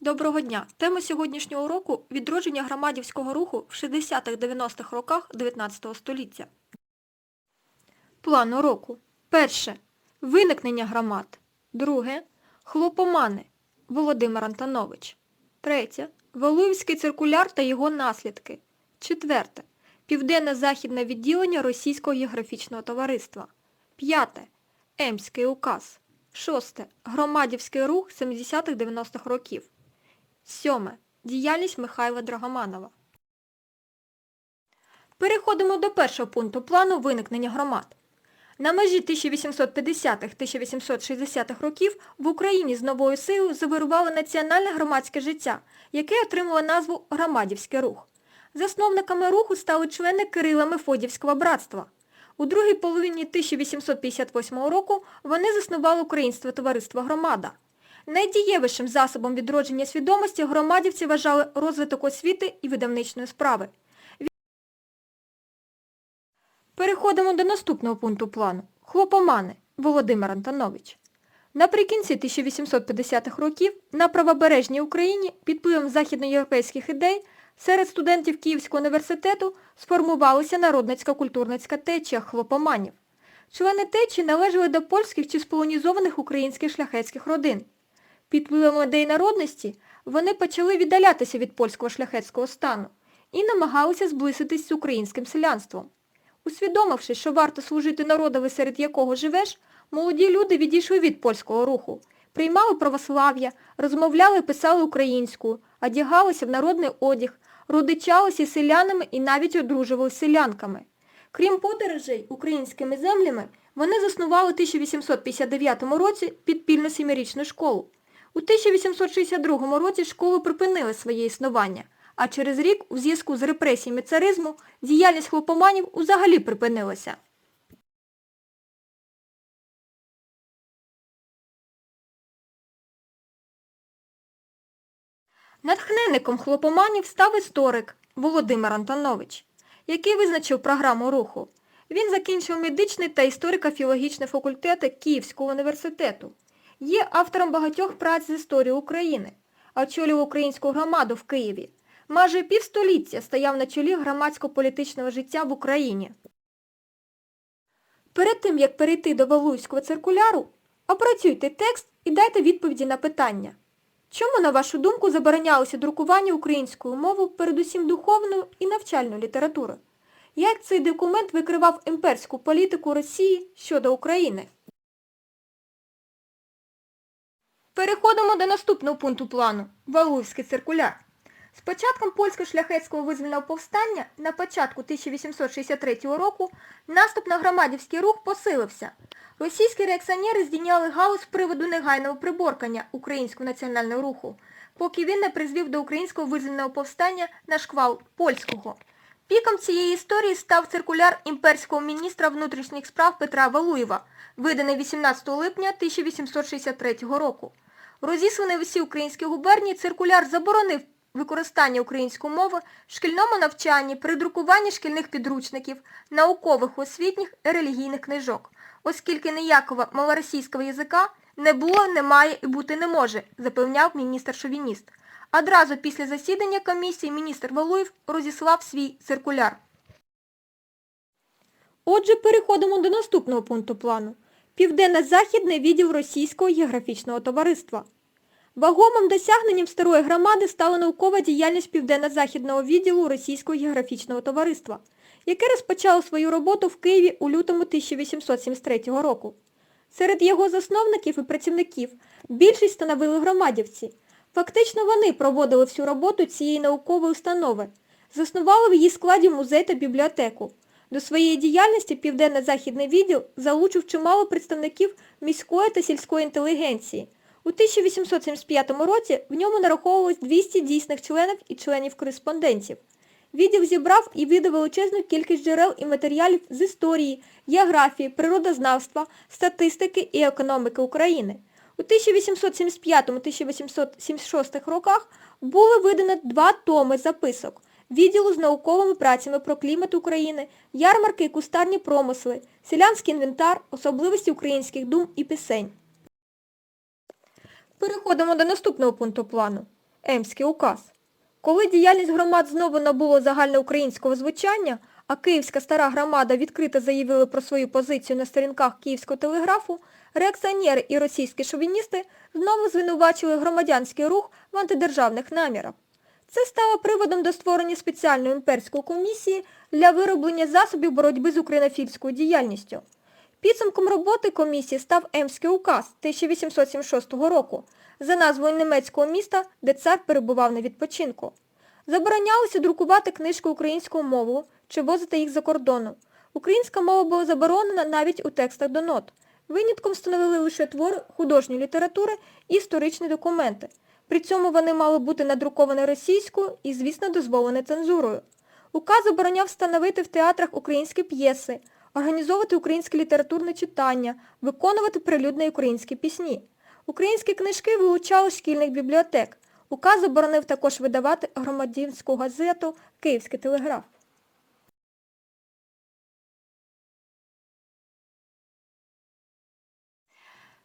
Доброго дня! Тема сьогоднішнього уроку – відродження громадівського руху в 60-90-х роках 19 століття. План уроку. Перше. Виникнення громад. Друге. Хлопомани. Володимир Антонович. Третє. Валуївський циркуляр та його наслідки. Четверте. Південно-західне відділення Російського географічного товариства. П'яте. Емський указ. Шосте. Громадівський рух 70-90-х років. Сьоме. Діяльність Михайла Драгоманова. Переходимо до першого пункту плану виникнення громад. На межі 1850-1860-х років в Україні з новою силою завирувало національне громадське життя, яке отримало назву Громадівський рух. Засновниками руху стали члени Кирила Мефодівського братства. У другій половині 1858 року вони заснували Українство Товариство Громада. Найдієвішим засобом відродження свідомості громадівці вважали розвиток освіти і видавничної справи. Переходимо до наступного пункту плану. Хлопомани. Володимир Антонович. Наприкінці 1850-х років на правобережній Україні під впливом західноєвропейських ідей серед студентів Київського університету сформувалася народницько-культурницька течія хлопоманів. Члени течії належали до польських чи сполонізованих українських шляхетських родин. Під впливом ідей народності вони почали віддалятися від польського шляхетського стану і намагалися зблизитись з українським селянством. Усвідомивши, що варто служити народові, серед якого живеш, молоді люди відійшли від польського руху, приймали православ'я, розмовляли писали українською, одягалися в народний одяг, родичалися селянами і навіть одружувалися селянками. Крім подорожей українськими землями, вони заснували у 1859 році підпільну сімирічну школу. У 1862 році школи припинили своє існування, а через рік, у зв'язку з репресіями царизму, діяльність хлопоманів взагалі припинилася. Натхненником хлопоманів став історик Володимир Антонович, який визначив програму руху. Він закінчив медичний та історико-філологічний факультети Київського університету. Є автором багатьох праць з історії України, очолював українську громаду в Києві. Майже півстоліття стояв на чолі громадсько-політичного життя в Україні. Перед тим, як перейти до Валуївського циркуляру, опрацюйте текст і дайте відповіді на питання. Чому, на вашу думку, заборонялося друкування українською мовою передусім духовною і навчальною літературою? Як цей документ викривав імперську політику Росії щодо України? Переходимо до наступного пункту плану – Валуївський циркуляр. З початком польсько-шляхетського визвольного повстання на початку 1863 року наступ на громадівський рух посилився. Російські реакціонери здійняли галас з приводу негайного приборкання українського національного руху, поки він не призвів до українського визвольного повстання на шквал польського. Піком цієї історії став циркуляр імперського міністра внутрішніх справ Петра Валуєва, виданий 18 липня 1863 року. Розісланий в усі українські губернії, циркуляр заборонив використання української мови в шкільному навчанні, при друкуванні шкільних підручників, наукових, освітніх і релігійних книжок, оскільки ніякого малоросійського язика не було, немає і бути не може, запевняв міністр-шовініст. Одразу після засідання комісії міністр Валуєв розіслав свій циркуляр. Отже, переходимо до наступного пункту плану. Південно-західний відділ Російського географічного товариства. Вагомим досягненням старої громади стала наукова діяльність Південно-Західного відділу Російського географічного товариства, яке розпочало свою роботу в Києві у лютому 1873 року. Серед його засновників і працівників більшість становили громадівці. Фактично вони проводили всю роботу цієї наукової установи, заснували в її складі музей та бібліотеку. До своєї діяльності Південно-Західний відділ залучив чимало представників міської та сільської інтелігенції. У 1875 році в ньому нараховувалось 200 дійсних членів і членів-кореспондентів. Відділ зібрав і видав величезну кількість джерел і матеріалів з історії, географії, природознавства, статистики і економіки України. У 1875-1876 роках було видано два томи записок відділу з науковими працями про клімат України, ярмарки і кустарні промисли, селянський інвентар, особливості українських дум і пісень. Переходимо до наступного пункту плану. Емський указ. Коли діяльність громад знову набуло загальноукраїнського звучання, а Київська стара громада відкрито заявили про свою позицію на сторінках Київського телеграфу, реакціонери і російські шовіністи знову звинувачили громадянський рух в антидержавних намірах. Це стало приводом до створення спеціальної імперської комісії для вироблення засобів боротьби з українофільською діяльністю. Підсумком роботи комісії став Емський указ 1876 року за назвою німецького міста, де цар перебував на відпочинку. Заборонялося друкувати книжки українською мовою чи возити їх за кордоном. Українська мова була заборонена навіть у текстах до нот. Винятком становили лише твори художньої літератури і історичні документи. При цьому вони мали бути надруковані російською і, звісно, дозволені цензурою. Указ обороняв встановити в театрах українські п'єси, організовувати українське літературне читання, виконувати прилюдні українські пісні. Українські книжки вилучали шкільних бібліотек. Указ оборонив також видавати громадянську газету «Київський телеграф».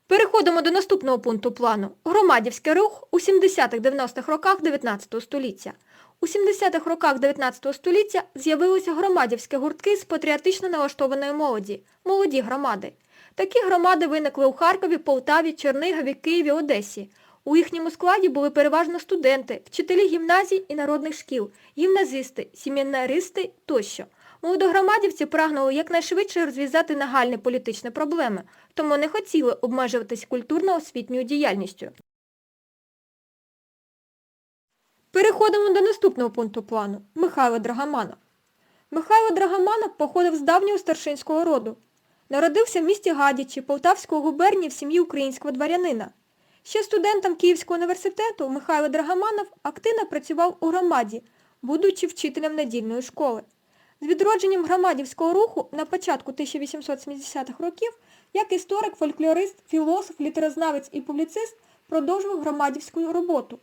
Переходимо до наступного пункту плану. Громадівський рух у 70-90-х роках 19 століття. У 70-х роках 19 століття з'явилися громадівські гуртки з патріотично налаштованої молоді – молоді громади. Такі громади виникли у Харкові, Полтаві, Чернигові, Києві, Одесі. У їхньому складі були переважно студенти, вчителі гімназій і народних шкіл, гімназисти, сімінаристи тощо. Молодогромадівці прагнули якнайшвидше розв'язати нагальні політичні проблеми, тому не хотіли обмежуватись культурно-освітньою діяльністю. Переходимо до наступного пункту плану – Михайло Драгоманов. Михайло Драгоманов походив з давнього старшинського роду. Народився в місті Гадячі Полтавської губернії в сім'ї українського дворянина. Ще студентом Київського університету Михайло Драгоманов активно працював у громаді, будучи вчителем недільної школи. З відродженням громадівського руху на початку 1870-х років, як історик, фольклорист, філософ, літерознавець і публіцист продовжував громадівську роботу.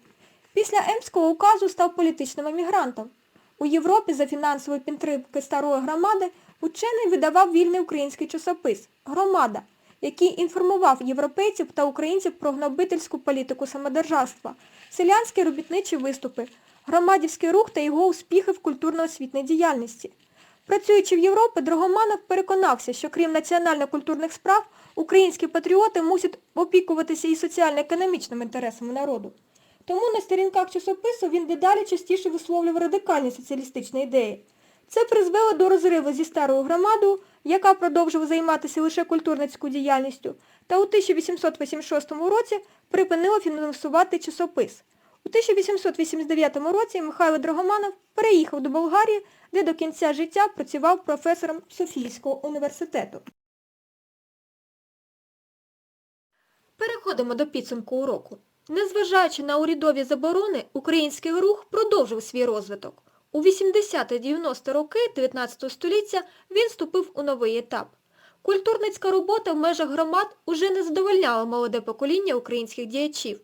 Після Емського указу став політичним емігрантом. У Європі за фінансової підтримки старої громади учений видавав вільний український часопис «Громада», який інформував європейців та українців про гнобительську політику самодержавства, селянські робітничі виступи, громадівський рух та його успіхи в культурно-освітній діяльності. Працюючи в Європі, Драгоманов переконався, що крім національно-культурних справ, українські патріоти мусять опікуватися і соціально-економічними інтересами народу. Тому на сторінках часопису він дедалі частіше висловлював радикальні соціалістичні ідеї. Це призвело до розриву зі старою громадою, яка продовжувала займатися лише культурницькою діяльністю, та у 1886 році припинила фінансувати часопис. У 1889 році Михайло Драгоманов переїхав до Болгарії, де до кінця життя працював професором Софійського університету. Переходимо до підсумку уроку. Незважаючи на урядові заборони, український рух продовжив свій розвиток. У 80-90 роки 19 століття він вступив у новий етап. Культурницька робота в межах громад уже не задовольняла молоде покоління українських діячів.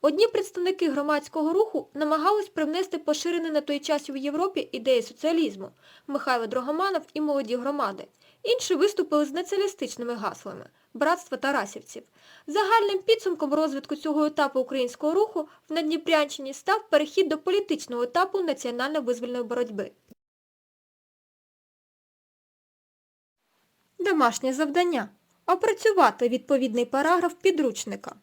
Одні представники громадського руху намагались привнести поширений на той час у Європі ідеї соціалізму – Михайло Драгоманов і молоді громади. Інші виступили з націоналістичними гаслами – братство тарасівців. Загальним підсумком розвитку цього етапу українського руху в Надніпрянщині став перехід до політичного етапу національно-визвольної боротьби. Домашнє завдання. Опрацювати відповідний параграф підручника.